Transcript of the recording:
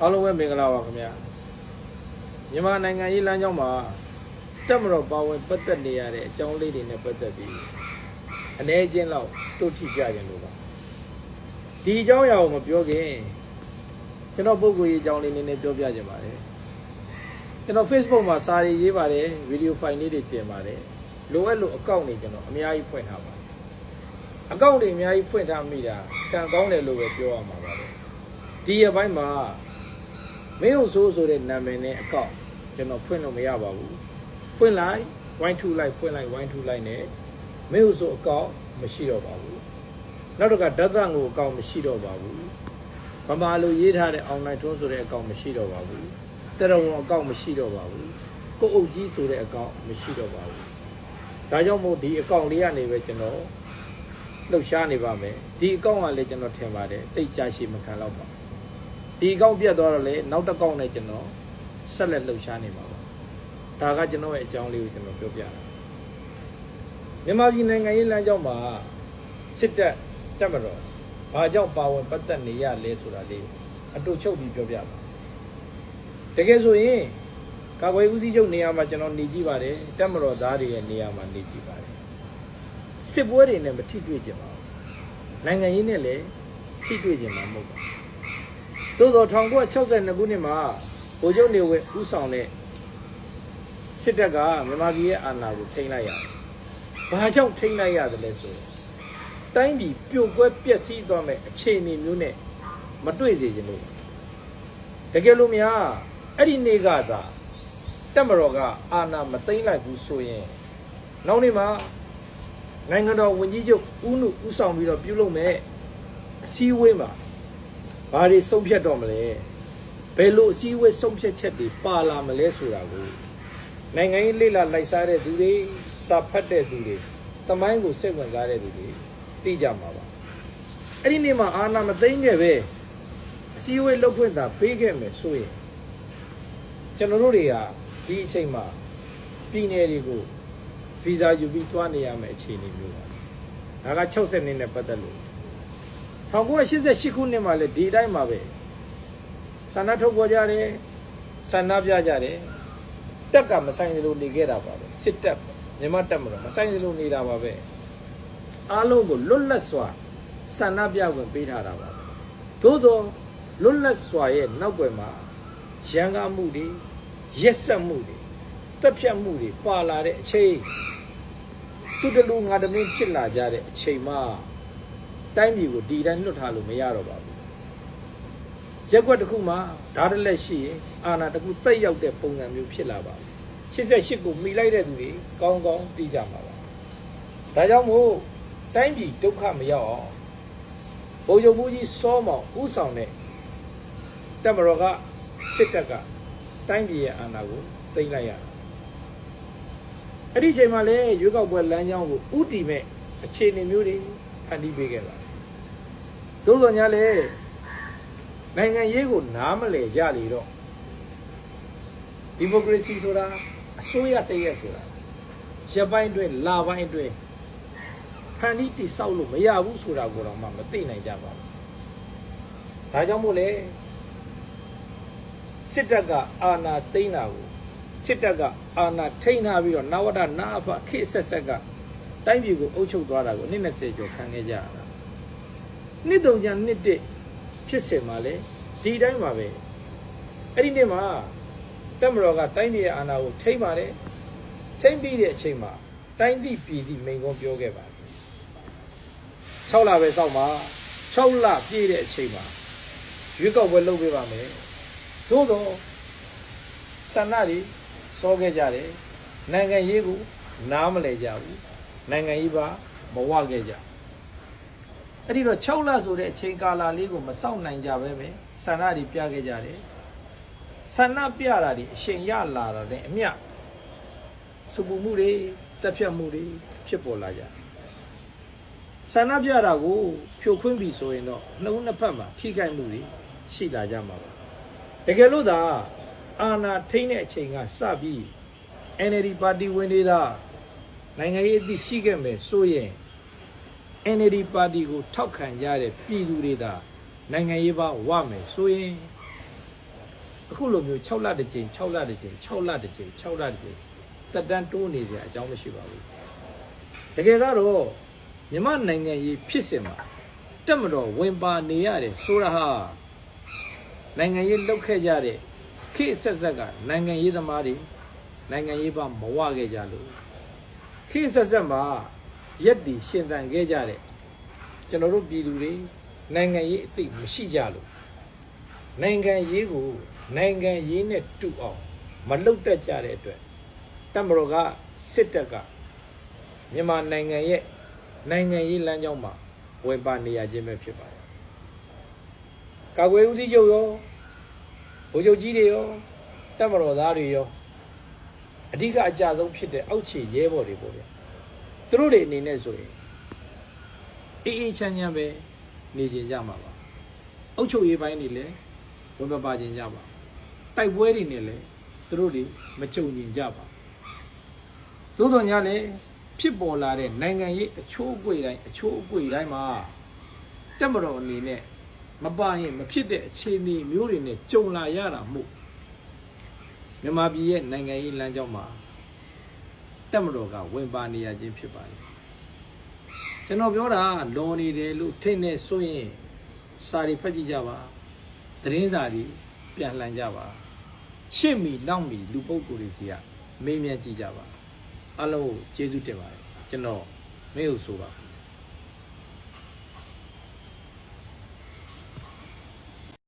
အားလုံးပဲမင်္ဂလာပါခင်ဗျာမြန်မာနိုင်ငံရေးလမ်းကြောင်းမှာတက်မတော်ပါဝင်ပတ်သက်နေရတဲ့အကြောင်းလေးတွေနဲ့ပတ်သက်ပြီးအ ਨੇ ချင်းလောက်တို့ထိကြကြလို့ပါဒီအကြောင်းအရာကိုမပြောခင်ကျွန်တော်ပုဂ္ဂိုလ်ရေးအကြောင်းလေးနည်းနည်းပြောပြခြင်းပါတယ်ကျွန်တော် Facebook မှာစာရေးရေးပါတယ်ဗီဒီယိုဖိုင်လေးတွေတင်ပါတယ်လိုအပ်လို့အကောင့်တွေကျွန်တော်အများကြီးဖွင့်ထားပါတယ်အကောင့်တွေအများကြီးဖွင့်ထားမိတာကံကောင်းတယ်လို့ပဲပြောရမှာပါပဲဒီရက်ပိုင်းမှာ မင်းတို့ဆိုးဆိုတဲ့နာမည်နဲ့အကောင့်ကျွန်တော်ဖွင့်လို့မရပါဘူးဖွင့်လိုက်ဝိုင်းထူလိုက်ဖွင့်လိုက်ဝိုင်းထူလိုက်နဲ့မင်းတို့ဆိုအကောင့်မရှိတော့ပါဘူးနောက်တစ်ခါဓာတ်သံကိုအကောင့်မရှိတော့ပါဘူးဗမာလိုရေးထားတဲ့ online ထွန်းဆိုတဲ့အကောင့်မရှိတော့ပါဘူးတရဝံအကောင့်မရှိတော့ပါဘူးကိုအုပ်ကြီးဆိုတဲ့အကောင့်မရှိတော့ပါဘူးဒါကြောင့်မို့ဒီအကောင့်လေးကနေပဲကျွန်တော်လှုပ်ရှားနေပါမယ်ဒီအကောင့်ကလည်းကျွန်တော်ထင်ပါတယ်တိတ်ကြရှိမခံတော့ပါဘူး ဒီအကောင့်ပြတ်သွားတော့လေနောက်တစ်ကောင့်နဲ့ကျွန်တော်ဆက်လက်လှုပ်ရှားနေပါပါဒါကကျွန်တော်ရဲ့အကြောင်းလေးကိုကျွန်တော်ပြောပြတာမြန်မာပြည်နိုင်ငံရေးလမ်းကြောင်းမှာစစ်တပ်တပ်မတော်ဘာကြောင့်ပါဝင်ပတ်သက်နေရလဲဆိုတာလေးအတူချုပ်ပြီးပြောပြပါတကယ်ဆိုရင်ကာကွယ်ဦးစီးချုပ်နေရာမှာကျွန်တော်နေကြည့်ပါတယ်တပ်မတော်သားတွေရဲ့နေရာမှာနေကြည့်ပါတယ်စစ်ပွဲတွေနဲ့မထိတွေ့ကြပါဘူးနိုင်ငံရေးနဲ့လည်းထိတွေ့ကြမှာမဟုတ်ပါဘူး သို့သော1962ခုနှစ်မှာဗိုလ်ချုပ်နေဝင်းဦးဆောင်တဲ့စစ်တပ်ကမြန်မာပြည်ရဲ့အာဏာကိုထိန်းလိုက်ရတယ်။ဘာကြောင့်ထိန်းလိုက်ရတယ်လဲဆိုတော့တိုင်းပြည်ပြိုကွဲပျက်စီးသွားမဲ့အခြေအနေမျိုးနဲ့မတွေ့စေချင်လို့တကယ်လို့များအဲ့ဒီနေ့ကသာတက်မတော်ကအာဏာမသိမ်းလိုက်ဘူးဆိုရင်နောက်နေ့မှာနိုင်ငံတော်ဝန်ကြီးချုပ်ဦးနုဦးဆောင်ပြီးတော့ပြုလုပ်မဲ့အစည်းအဝေးမှာ ဘာတွေဆုံးဖြတ်တော့မလဲဘယ်လိုအစည်းအဝေးဆုံးဖြတ်ချက်တွေပါလာမလဲဆိုတာကိုနိုင်ငံရေးလေ့လာလိုက်စားတဲ့သူတွေစာဖတ်တဲ့သူတွေတမိုင်းကိုစိတ်ဝင်စားတဲ့သူတွေသိကြမှာပါအဲ့ဒီနေ့မှာအာနာမသိမ့်ခဲ့ပဲအစည်းအဝေးလုပ်ခွင့်သာပေးခဲ့မယ်ဆိုရင်ကျွန်တော်တို့တွေကဒီအချိန်မှာပြည်နယ်တွေကိုဗီဇာယူပြီးတွားနေရမယ့်အခြေအနေမျိုးပါဒါက60နှစ်နဲ့ပတ်သက်လို့ 1988ခုနှစ်မှာလည်းဒီအတိုင်းပါပဲဆန္ဒထုတ်ပေါ်ကြတယ်ဆန္ဒပြကြတယ်တက်ကမဆိုင်သလိုနေခဲ့တာပါပဲစစ်တပ်မြန်မာတပ်မတော်မဆိုင်သလိုနေတာပါပဲအားလုံးကိုလွတ်လပ်စွာဆန္ဒပြခွင့်ပေးထားတာပါသို့သောလွတ်လပ်စွာရဲ့နောက်ွယ်မှာရန်ကားမှုတွေရက်ဆက်မှုတွေတပ်ဖြတ်မှုတွေပါလာတဲ့အချိန်သူတလူငါတမင်းဖြစ်လာကြတဲ့အချိန်မှာ တိုင်းပြည်ကိုဒီတိုင်းလွတ်ထားလို့မရတော့ပါဘူးရက်ွက်တစ်ခုမှာဓာတ်တလက်ရှိရင်အာဏာတစ်ခုတက်ရောက်တဲ့ပုံစံမျိုးဖြစ်လာပါဘူး88ကိုမိလိုက်တဲ့သူတွေကောင်းကောင်းသိကြမှာပါဒါကြောင့်မို့တိုင်းပြည်ဒုက္ခမရောက်အောင်ဘုံရုံမှုကြီးစောမောင်ဥဆောင်တဲ့တက်မတော်ကစစ်တပ်ကတိုင်းပြည်ရဲ့အာဏာကိုသိမ်းလိုက်ရတာအဲ့ဒီချိန်မှာလေရွေးကောက်ပွဲလမ်းကြောင်းကိုဥတီမဲ့အခြေအနေမျိုးတွေဖန်တီးပေးခဲ့ပါတယ် သို့တော်ညာလေနိုင်ငံရေးကိုနားမလဲရလေတော့ဒီမိုကရေစီဆိုတာအစိုးရတရက်ဆိုတာရပ်ပိုင်းအတွင်းလာပိုင်းအတွင်းဖန်တီးတိဆောက်လို့မရဘူးဆိုတာကိုတော့မှမသိနိုင်ကြပါဘူးဒါကြောင့်မို့လေစစ်တပ်ကအာဏာသိမ်းတာကိုစစ်တပ်ကအာဏာထိန်းထားပြီးတော့နဝတနာအဖခေတ်ဆက်ဆက်ကတိုင်းပြည်ကိုအုပ်ချုပ်သွားတာကိုနှစ်20ကျော်ခံခဲ့ကြရတာ နှစ်တုံကြနှစ်တစ်ဖြစ်စင်မှာလေဒီတိုင်းပါပဲအဲ့ဒီနေ့မှာတက်မတော်ကတိုင်းပြည်ရဲ့အာဏာကိုထိန်းပါတယ်ထိန်းပြီးတဲ့အချိန်မှာတိုင်းပြည်ပြည်သည့်မိန်ကုန်းပြောခဲ့ပါတယ်6လပဲစောက်မှာ6လပြည့်တဲ့အချိန်မှာရွေးကောက်ပွဲလုပ်ပေးပါမယ်သို့တော့ဆန္ဒတွေစောခဲ့ကြတယ်နိုင်ငံရေးကိုနားမလဲကြဘူးနိုင်ငံရေးပါမဝခဲ့ကြ အဲ့ဒီတော့6လဆိုတဲ့အချိန်ကာလလေးကိုမစောင့်နိုင်ကြပဲပဲဆန္ဒတွေပြခဲ့ကြတယ်ဆန္ဒပြတာတွေအချိန်ရလာတာနဲ့အမျှစုပူမှုတွေတက်ဖြတ်မှုတွေဖြစ်ပေါ်လာကြတယ်ဆန္ဒပြတာကိုဖြိုခွင်းပြီဆိုရင်တော့နှုတ်နှစ်ဖက်မှာထိခိုက်မှုတွေရှိလာကြမှာပါတကယ်လို့သာအာဏာထိန်းတဲ့အချိန်ကစပြီး NLD ပါတီဝင်နေတာနိုင်ငံရေးအသည့်ရှိခဲ့မယ်ဆိုရင် NLD ပါတီကိုထောက်ခံကြတဲ့ပြည်သူတွေသာနိုင်ငံရေးပါဝမယ်ဆိုရင်အခုလိုမျိုး6လတစ်ကြိမ်6လတစ်ကြိမ်6လတစ်ကြိမ်6လတစ်ကြိမ်တက်တန်းတိုးနေကြအကြောင်းမရှိပါဘူးတကယ်ကတော့မြမနိုင်ငံရေးဖြစ်စဉ်မှာတက်မတော်ဝင်ပါနေရတယ်ဆိုတာဟာနိုင်ငံရေးလောက်ခဲ့ကြတဲ့ခေတ်ဆက်ဆက်ကနိုင်ငံရေးသမားတွေနိုင်ငံရေးပါမဝခဲ့ကြလို့ခေတ်ဆက်ဆက်မှာ ရက်တီရှင်သန်ခဲ့ကြတဲ့ကျွန်တော်တို့ပြည်သူတွေနိုင်ငံရေးအသိမရှိကြလို့နိုင်ငံရေးကိုနိုင်ငံရေးနဲ့တူအောင်မလုတ်တက်ကြတဲ့အတွက်တမတော်ကစစ်တပ်ကမြန်မာနိုင်ငံရဲ့နိုင်ငံရေးလမ်းကြောင်းမှာဝင်ပါနေရခြင်းပဲဖြစ်ပါတယ်။ကာကွယ်ဦးစီးချုပ်ရောဗိုလ်ချုပ်ကြီးတွေရောတမတော်သားတွေရောအဓိကအကြဆုံးဖြစ်တဲ့အောက်ခြေရဲဘော်တွေပေါ့ဗျာ။ သူတို့တွေအနေနဲ့ဆိုရင်အေးအေးချမ်းချမ်းပဲနေကြကြမှာပါ။အုပ်ချုပ်ရေးပိုင်းတွေလည်းဝင်မပါခြင်းကြပါတိုက်ပွဲတွေနဲ့လည်းသူတို့တွေမကြုံကျင်ကြပါသို့တော်ညာလည်းဖြစ်ပေါ်လာတဲ့နိုင်ငံရေးအချိုးအကွေတိုင်းအချိုးအကွေတိုင်းမှာတက်မတော်အနေနဲ့မပါရင်မဖြစ်တဲ့အခြေအနေမျိုးတွေနဲ့ကြုံလာရတာမို့မြန်မာပြည်ရဲ့နိုင်ငံရေးလမ်းကြောင်းမှာ တက်မတော်ကဝင်ပါနေရခြင်းဖြစ်ပါတယ်ကျွန်တော်ပြောတာလွန်နေတယ်လို့ထင်နေဆိုရင်စာရီဖတ်ကြည့်ကြပါသတင်းစာတွေပြန်လှန်ကြပါရှင့်မီနောက်မီလူပုဂ္ဂိုလ်တွေစီကမေးမြန်းကြည့်ကြပါအားလုံးကိုကျေးဇူးတင်ပါတယ်ကျွန်တော်မေ့ဟုတ်ဆိုပါ